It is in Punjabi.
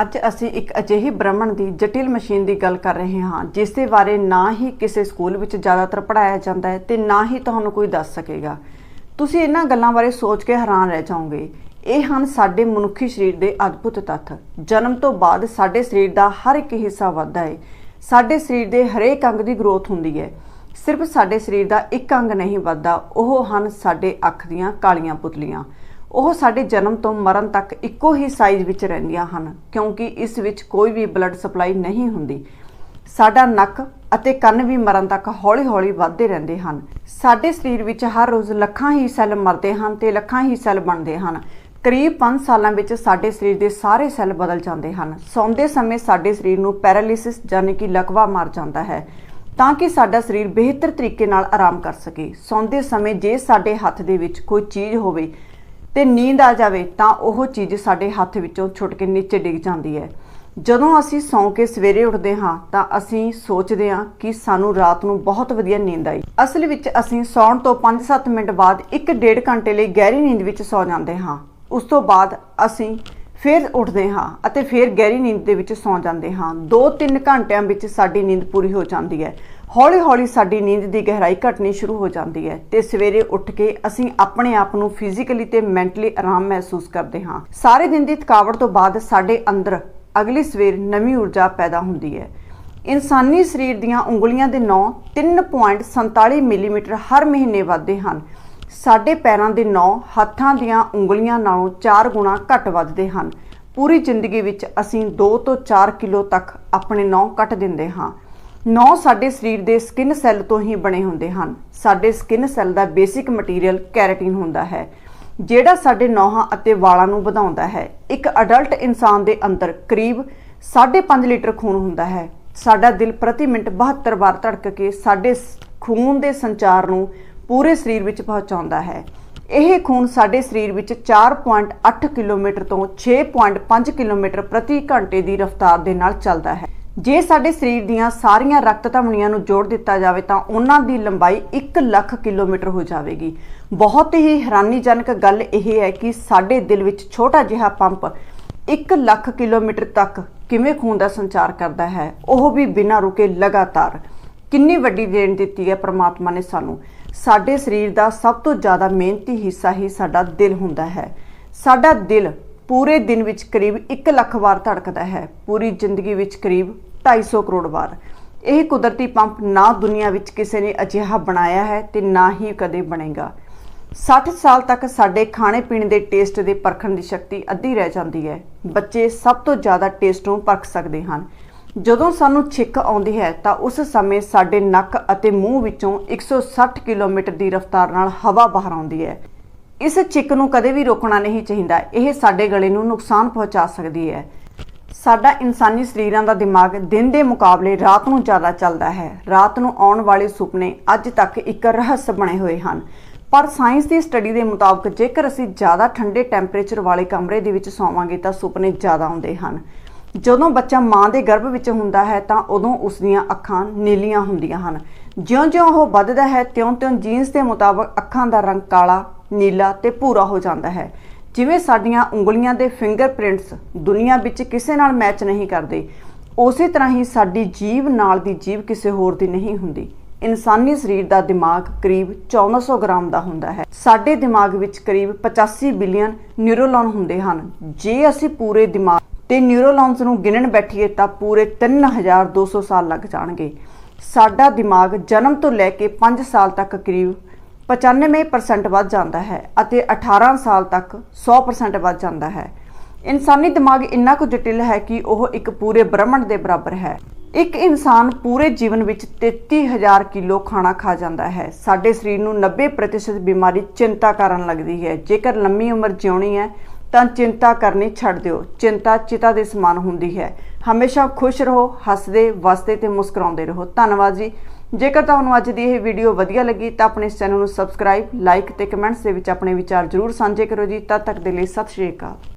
ਅੱਜ ਅਸੀਂ ਇੱਕ ਅਜਿਹੀ ਬ੍ਰਹਮਣ ਦੀ ਜਟਿਲ ਮਸ਼ੀਨ ਦੀ ਗੱਲ ਕਰ ਰਹੇ ਹਾਂ, ਜਿਸ ਦੇ ਬਾਰੇ ਨਾ ਹੀ ਕਿਸੇ ਸਕੂਲ ਵਿੱਚ ਜ਼ਿਆਦਾਤਰ ਪੜਾਇਆ ਜਾਂਦਾ ਹੈ ਤੇ ਨਾ ਹੀ ਤੁਹਾਨੂੰ ਕੋਈ ਦੱਸ ਸਕੇਗਾ। ਤੁਸੀਂ ਇਹਨਾਂ ਗੱਲਾਂ ਬਾਰੇ ਸੋਚ ਕੇ ਹੈਰਾਨ ਰਹਿ ਜਾਓਗੇ। ਇਹ ਹਨ ਸਾਡੇ ਮਨੁੱਖੀ ਸਰੀਰ ਦੇ ਅਦਭੁਤ ਤੱਥ। ਜਨਮ ਤੋਂ ਬਾਅਦ ਸਾਡੇ ਸਰੀਰ ਦਾ ਹਰ ਇੱਕ ਹਿੱਸਾ ਵੱਧਦਾ ਹੈ। ਸਾਡੇ ਸਰੀਰ ਦੇ ਹਰੇਕ ਅੰਗ ਦੀ ਗਰੋਥ ਹੁੰਦੀ ਹੈ। ਸਿਰਫ ਸਾਡੇ ਸਰੀਰ ਦਾ ਇੱਕ ਅੰਗ ਨਹੀਂ ਵੱਧਦਾ, ਉਹ ਹਨ ਸਾਡੇ ਅੱਖ ਦੀਆਂ ਕਾਲੀਆਂ ਪੁਤਲੀਆਂ। ਉਹ ਸਾਡੇ ਜਨਮ ਤੋਂ ਮਰਨ ਤੱਕ ਇੱਕੋ ਹੀ ਸਾਈਜ਼ ਵਿੱਚ ਰਹਿੰਦੀਆਂ ਹਨ, ਕਿਉਂਕਿ ਇਸ ਵਿੱਚ ਕੋਈ ਵੀ ਬਲੱਡ ਸਪਲਾਈ ਨਹੀਂ ਹੁੰਦੀ। ਸਾਡਾ ਨੱਕ ਅਤੇ ਕੰਨ ਵੀ ਮਰਨ ਤੱਕ ਹੌਲੀ-ਹੌਲੀ ਵੱਧਦੇ ਰਹਿੰਦੇ ਹਨ। ਸਾਡੇ ਸਰੀਰ ਵਿੱਚ ਹਰ ਰੋਜ਼ ਲੱਖਾਂ ਹੀ ਸੈੱਲ ਮਰਦੇ ਹਨ ਤੇ ਲੱਖਾਂ ਹੀ ਸੈੱਲ ਬਣਦੇ ਹਨ। ਕਰੀਬ 5 ਸਾਲਾਂ ਵਿੱਚ ਸਾਡੇ ਸਰੀਰ ਦੇ ਸਾਰੇ ਸੈੱਲ ਬਦਲ ਜਾਂਦੇ ਹਨ। ਸੌਂਦੇ ਸਮੇਂ ਸਾਡੇ ਸਰੀਰ ਨੂੰ ਪੈਰਾਲਿਸਿਸ ਯਾਨੀ ਕਿ ਲਕਵਾ ਮਾਰ ਜਾਂਦਾ ਹੈ, ਤਾਂ ਕਿ ਸਾਡਾ ਸਰੀਰ ਬਿਹਤਰ ਤਰੀਕੇ ਨਾਲ ਆਰਾਮ ਕਰ ਸਕੇ। ਸੌਂਦੇ ਸਮੇਂ ਜੇ ਸਾਡੇ ਹੱਥ ਦੇ ਵਿੱਚ ਕੋਈ ਚੀਜ਼ ਹੋਵੇ ਤੇ ਨੀਂਦ ਆ ਜਾਵੇ ਤਾਂ ਉਹ ਚੀਜ਼ ਸਾਡੇ ਹੱਥ ਵਿੱਚੋਂ ਛੁੱਟ ਕੇ ਨੀਚੇ ਡਿੱਗ ਜਾਂਦੀ ਹੈ। ਜਦੋਂ ਅਸੀਂ ਸੌਂ ਕੇ ਸਵੇਰੇ ਉੱਠਦੇ ਹਾਂ ਤਾਂ ਅਸੀਂ ਸੋਚਦੇ ਹਾਂ ਕਿ ਸਾਨੂੰ ਰਾਤ ਨੂੰ ਬਹੁਤ ਵਧੀਆ ਨੀਂਦ ਆਈ। ਅਸਲ ਵਿੱਚ ਅਸੀਂ ਸੌਣ ਤੋਂ 5-7 ਮਿੰਟ ਬਾਅਦ 1.5 ਘੰਟੇ ਲਈ ਗਹਿਰੀ ਨੀਂਦ ਵਿੱਚ ਸੌ ਜਾਂਦੇ ਹਾਂ। ਉਸ ਤੋਂ ਬਾਅਦ ਅਸੀਂ ਫਿਰ ਉੱਠਦੇ ਹਾਂ ਅਤੇ ਫਿਰ ਗਹਿਰੀ ਨੀਂਦ ਦੇ ਵਿੱਚ ਸੌ ਜਾਂਦੇ ਹਾਂ। 2-3 ਘੰਟਿਆਂ ਵਿੱਚ ਸਾਡੀ ਨੀਂਦ ਪੂਰੀ ਹੋ ਜਾਂਦੀ ਹੈ। ਹੌਲੀ-ਹੌਲੀ ਸਾਡੀ ਨੀਂਦ ਦੀ ਗਹਿਰਾਈ ਘਟਣੀ ਸ਼ੁਰੂ ਹੋ ਜਾਂਦੀ ਹੈ ਤੇ ਸਵੇਰੇ ਉੱਠ ਕੇ ਅਸੀਂ ਆਪਣੇ ਆਪ ਨੂੰ ਫਿਜ਼ੀਕਲੀ ਤੇ ਮੈਂਟਲੀ ਆਰਾਮ ਮਹਿਸੂਸ ਕਰਦੇ ਹਾਂ। ਸਾਰੇ ਦਿਨ ਦੀ ਥਕਾਵਟ ਤੋਂ ਬਾਅਦ ਸਾਡੇ ਅੰਦਰ ਅਗਲੀ ਸਵੇਰ ਨਵੀਂ ਊਰਜਾ ਪੈਦਾ ਹੁੰਦੀ ਹੈ। ਇਨਸਾਨੀ ਸਰੀਰ ਦੀਆਂ ਉਂਗਲੀਆਂ ਦੇ ਨੌ 3.47 ਮਿਲੀਮੀਟਰ ਹਰ ਮਹੀਨੇ ਵੱਧਦੇ ਹਨ। ਸਾਡੇ ਪੈਰਾਂ ਦੇ ਨੌ ਹੱਥਾਂ ਦੀਆਂ ਉਂਗਲੀਆਂ ਨਾਲੋਂ 4 ਗੁਣਾ ਘੱਟ ਵੱਧਦੇ ਹਨ। ਪੂਰੀ ਜ਼ਿੰਦਗੀ ਵਿੱਚ ਅਸੀਂ 2 ਤੋਂ 4 ਕਿਲੋ ਤੱਕ ਆਪਣੇ ਨੌ ਕੱਟ ਦਿੰਦੇ ਹਾਂ। ਨੌ ਸਾਡੇ ਸਰੀਰ ਦੇ ਸਕਿਨ ਸੈੱਲ ਤੋਂ ਹੀ ਬਣੇ ਹੁੰਦੇ ਹਨ। ਸਾਡੇ ਸਕਿਨ ਸੈੱਲ ਦਾ ਬੇਸਿਕ ਮਟੀਰੀਅਲ ਕੈਰਾਟਿਨ ਹੁੰਦਾ ਹੈ, ਜਿਹੜਾ ਸਾਡੇ ਨੌਹਾਂ ਅਤੇ ਵਾਲਾਂ ਨੂੰ ਵਧਾਉਂਦਾ ਹੈ। ਇੱਕ ਅਡਲਟ ਇਨਸਾਨ ਦੇ ਅੰਦਰ ਕਰੀਬ 5.5 ਲੀਟਰ ਖੂਨ ਹੁੰਦਾ ਹੈ। ਸਾਡਾ ਦਿਲ ਪ੍ਰਤੀ ਮਿੰਟ 72 ਵਾਰ ਧੜਕ ਕੇ ਸਾਡੇ ਸ- ਖੂਨ ਦੇ ਸੰਚਾਰ ਨੂੰ ਪੂਰੇ ਸਰੀਰ ਵਿੱਚ ਪਹੁੰਚਾਉਂਦਾ ਹੈ। ਇਹ ਖੂਨ ਸਾਡੇ ਸਰੀਰ ਵਿੱਚ 4.8 ਕਿਲੋਮੀਟਰ ਤੋਂ 6.5 ਕਿਲੋਮੀਟਰ ਪ੍ਰਤੀ ਘੰਟੇ ਦੀ ਰਫ਼ਤਾਰ ਦੇ ਨਾਲ ਚੱਲਦਾ ਹੈ। ਜੇ ਸਾਡੇ ਸਰੀਰ ਦੀਆਂ ਸਾਰੀਆਂ ਰਕਤ ਧਮਨੀਆਂ ਨੂੰ ਜੋੜ ਦਿੱਤਾ ਜਾਵੇ ਤਾਂ ਉਹਨਾਂ ਦੀ ਲੰਬਾਈ 1 ਲੱਖ ਕਿਲੋਮੀਟਰ ਹੋ ਜਾਵੇਗੀ। ਬਹੁਤ ਹੀ ਹੈਰਾਨੀਜਨਕ ਗੱਲ ਇਹ ਹੈ ਕਿ ਸਾਡੇ ਦਿਲ ਵਿੱਚ ਛੋਟਾ ਜਿਹਾ ਪੰਪ 1 ਲੱਖ ਕਿਲੋਮੀਟਰ ਤੱਕ ਕਿਵੇਂ ਖੂਨ ਦਾ ਸੰਚਾਰ ਕਰਦਾ ਹੈ, ਉਹ ਵੀ ਬਿਨਾਂ ਰੁਕੇ ਲਗਾਤਾਰ। ਕਿੰਨੀ ਵੱਡੀ ਦੇਣ ਦਿੱਤੀ ਹੈ ਪ੍ਰਮਾਤਮਾ ਨੇ ਸਾਨੂੰ। ਸਾਡੇ ਸਰੀਰ ਦਾ ਸਭ ਤੋਂ ਜ਼ਿਆਦਾ ਮਿਹਨਤੀ ਹਿੱਸਾ ਹੀ ਸਾਡਾ ਦਿਲ ਹੁੰਦਾ ਹੈ। ਸਾਡਾ ਦਿਲ ਪੂਰੇ ਦਿਨ ਵਿੱਚ ਕਰੀਬ 1 ਲੱਖ ਵਾਰ ਧੜਕਦਾ ਹੈ। ਪੂਰੀ ਜ਼ਿੰਦਗੀ ਵਿੱਚ ਕਰੀਬ 250 ਕਰੋੜ ਵਾਰ। ਇਹ ਕੁਦਰਤੀ ਪੰਪ ਨਾ ਦੁਨੀਆ ਵਿੱਚ ਕਿਸੇ ਨੇ ਅਜਿਹਾ ਬਣਾਇਆ ਹੈ ਤੇ ਨਾ ਹੀ ਕਦੇ ਬਣੇਗਾ। 60 ਸਾਲ ਤੱਕ ਸਾਡੇ ਖਾਣੇ ਪੀਣੇ ਦੇ ਟੇਸਟ ਦੇ ਪਰਖਣ ਦੀ ਸ਼ਕਤੀ ਅੱਧੀ ਰਹਿ ਜਾਂਦੀ ਹੈ। ਬੱਚੇ ਸਭ ਤੋਂ ਜ਼ਿਆਦਾ ਟੇਸਟ ਨੂੰ ਪਰਖ ਸਕਦੇ ਹਨ। ਜਦੋਂ ਸਾਨੂੰ ਛਿੱਕ ਆਉਂਦੀ ਹੈ ਤਾਂ ਉਸ ਸਮੇਂ ਸਾਡੇ ਨੱਕ ਅਤੇ ਮੂੰਹ ਵਿੱਚੋਂ 160 ਕਿਲੋਮੀਟਰ ਦੀ ਰਫ਼ਤਾਰ ਨਾਲ ਹਵਾ ਬਾਹਰ ਆਉਂਦੀ ਹੈ। ਇਸ ਛਿੱਕ ਨੂੰ ਕਦੇ ਵੀ ਰੋਕਣਾ ਨਹੀਂ ਚਾਹੀਦਾ। ਇਹ ਸਾਡੇ ਗਲੇ ਨੂੰ ਨੁਕਸਾਨ ਪਹੁੰਚਾ ਸਕਦੀ ਹੈ। ਸਾਡਾ ਇਨਸਾਨੀ ਸਰੀਰਾਂ ਦਾ ਦਿਮਾਗ ਦਿਨ ਦੇ ਮੁਕਾਬਲੇ ਰਾਤ ਨੂੰ ਜ਼ਿਆਦਾ ਚੱਲਦਾ ਹੈ। ਰਾਤ ਨੂੰ ਆਉਣ ਵਾਲੇ ਸੁਪਨੇ ਅੱਜ ਤੱਕ ਇੱਕ ਰਹੱਸ ਬਣੇ ਹੋਏ ਹਨ। ਪਰ ਸਾਇੰਸ ਦੀ ਸਟੱਡੀ ਦੇ ਮੁਤਾਬਕ ਜੇਕਰ ਅਸੀਂ ਜ਼ਿਆਦਾ ਠੰਡੇ ਟੈਂਪਰੇਚਰ ਵਾਲੇ ਕਮਰੇ ਦੇ ਵਿੱਚ ਸੌਵਾਂਗੇ ਤਾਂ ਸੁਪਨੇ ਜ਼ਿਆਦਾ ਆਉਂਦੇ ਹਨ। ਜਦੋਂ ਬੱਚਾ ਮਾਂ ਦੇ ਗਰਭ ਵਿੱਚ ਹੁੰਦਾ ਹੈ ਤਾਂ ਉਦੋਂ ਉਸ ਦੀਆਂ ਅੱਖਾਂ ਨੀਲੀਆਂ ਹੁੰਦੀਆਂ ਹਨ। ਜਿਉਂ-ਜਿਉਂ ਉਹ ਵੱਧਦਾ ਹੈ, ਤਿਉਂ-ਤਿਉਂ ਜੀਨਸ ਦੇ ਮੁਤਾਬਕ ਅੱਖਾਂ ਦਾ ਰੰਗ ਕਾਲਾ, ਨੀਲਾ ਤੇ ਭੂਰਾ ਹੋ ਜਾਂਦਾ ਹੈ। ਜਿਵੇਂ ਸਾਡੀਆਂ ਉਂਗਲੀਆਂ ਦੇ ਫਿੰਗਰਪ੍ਰਿੰਟਸ ਦੁਨੀਆ ਵਿੱਚ ਕਿਸੇ ਨਾਲ ਮੈਚ ਨਹੀਂ ਕਰਦੇ, ਉਸੇ ਤਰ੍ਹਾਂ ਹੀ ਸਾਡੀ ਜੀਵ ਨਾਲ ਦੀ ਜੀਵ ਕਿਸੇ ਹੋਰ ਦੀ ਨਹੀਂ ਹੁੰਦੀ। ਇਨਸਾਨੀ ਸਰੀਰ ਦਾ ਦਿਮਾਗ ਕਰੀਬ 1400 ਗ੍ਰਾਮ ਦਾ ਹੁੰਦਾ ਹੈ। ਸਾਡੇ ਦਿਮਾਗ ਵਿੱਚ ਕਰੀਬ 85 ਬਿਲੀਅਨ ਨਿਊਰੋਨ ਹੁੰਦੇ ਹਨ। ਜੇ ਅਸੀਂ ਪੂਰੇ ਦਿਮਾਗ ਤੇ ਨਿਊਰੋਨਸ ਨੂੰ ਗਿਣਨ ਬੈਠੀਏ ਤਾਂ ਪੂਰੇ 3200 ਸਾਲ ਲੱਗ ਜਾਣਗੇ। ਸਾਡਾ ਦਿਮਾਗ ਜਨਮ ਤੋਂ ਲੈ ਕੇ 5 ਸਾਲ ਤੱਕ ਕਰੀਬ 95% ਵੱਧ ਜਾਂਦਾ ਹੈ ਅਤੇ 18 ਸਾਲ ਤੱਕ 100% ਵੱਧ ਜਾਂਦਾ ਹੈ। ਇਨਸਾਨੀ ਦਿਮਾਗ ਇੰਨਾ ਕੁ ਜਟਿਲ ਹੈ ਕਿ ਉਹ ਇੱਕ ਪੂਰੇ ਬ੍ਰਹਮੰਡ ਦੇ ਬਰਾਬਰ ਹੈ। ਇੱਕ ਇਨਸਾਨ ਪੂਰੇ ਜੀਵਨ ਵਿੱਚ 33000 ਕਿਲੋ ਖਾਣਾ ਖਾ ਜਾਂਦਾ ਹੈ। ਸਾਡੇ ਸਰੀਰ ਨੂੰ 90% ਬਿਮਾਰੀ ਚਿੰਤਾ ਕਾਰਨ ਲੱਗਦੀ ਹੈ। ਜੇਕਰ ਲੰਮੀ ਉਮਰ ਜਿਉਣੀ ਹੈ ਤਾਂ ਚਿੰਤਾ ਕਰਨੀ ਛੱਡ ਦਿਓ। ਚਿੰਤਾ ਚਿਤਾ ਦੇ ਸਮਾਨ ਹੁੰਦੀ ਹੈ। ਹਮੇਸ਼ਾ ਖੁਸ਼ ਰਹੋ, ਹੱਸਦੇ, ਵਸਦੇ ਤੇ ਮੁਸਕਰਾਉਂਦੇ ਰਹੋ। ਧੰਨਵਾਦ ਜੀ। ਜੇਕਰ ਤੁਹਾਨੂੰ ਅੱਜ ਦੀ ਇਹ ਵੀਡੀਓ ਵਧੀਆ ਲੱਗੀ ਤਾਂ ਆਪਣੇ ਇਸ ਚੈਨਲ ਨੂੰ ਸਬਸਕ੍ਰਾਈਬ, ਲਾਈਕ ਤੇ ਕਮੈਂਟਸ ਦੇ ਵਿੱਚ ਆਪਣੇ ਵਿਚਾਰ ਜ਼ਰੂਰ ਸਾਂਝੇ ਕਰੋ ਜੀ। ਤਦ ਤੱਕ ਦੇ ਲਈ ਸਤਿ ਸ਼੍ਰੀ ਅਕਾਲ।